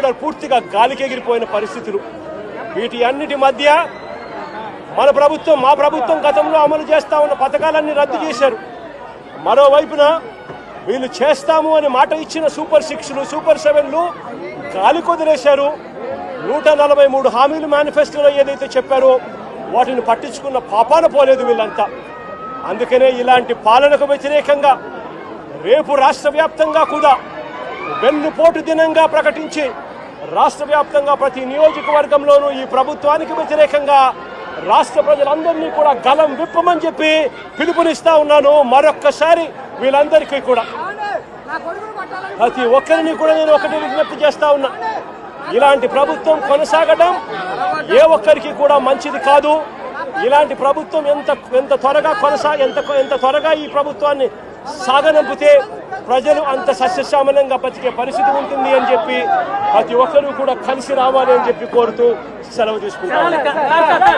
Order పూర్తిగా గాలికెగిరిపోయిన పరిస్థితులు. వీటి అన్నిటి మధ్య మన ప్రభుత్వం మా ప్రభుత్వం గతంలో అమలు చేస్తా ఉన్న పథకాలన్నీ రద్దు చేశారు. మరోవైపున వీళ్ళు చేస్తాము అని మాట ఇచ్చిన సూపర్ సిక్స్లు సూపర్ సెవెన్లు గాలి కుదిరేశారు నూట నలభై మూడు హామీలు మేనిఫెస్టోలో ఏదైతే చెప్పారో వాటిని పట్టించుకున్న పాపాన పోలేదు వీళ్ళంతా. అందుకనే ఇలాంటి పాలనకు వ్యతిరేకంగా రేపు రాష్ట్ర వ్యాప్తంగా కూడా వెన్నుపోటు దినంగా ప్రకటించి రాష్ట్ర వ్యాప్తంగా ప్రతి నియోజకవర్గంలోనూ ఈ ప్రభుత్వానికి వ్యతిరేకంగా రాష్ట్ర ప్రజలందరినీ కూడా గలం విప్పమని చెప్పి పిలుపునిస్తా ఉన్నాను. మరొక్కసారి వీళ్ళందరికీ కూడా. ప్రతి ఒక్కరిని కూడా నేను ఒకటి విజ్ఞప్తి చేస్తా ఉన్నా. ఇలాంటి ప్రభుత్వం కొనసాగడం ఏ ఒక్కరికి కూడా మంచిది కాదు. ఇలాంటి ప్రభుత్వం ఎంత ఎంత త్వరగా కొనసా ఎంత ఎంత త్వరగా ఈ ప్రభుత్వాన్ని సాగనంపితే ప్రజలు అంత సస్యశ్యామలంగా బతికే పరిస్థితి ఉంటుంది అని చెప్పి ప్రతి ఒక్కరూ కూడా కలిసి రావాలి అని చెప్పి కోరుతూ సెలవు తీసుకుంటాను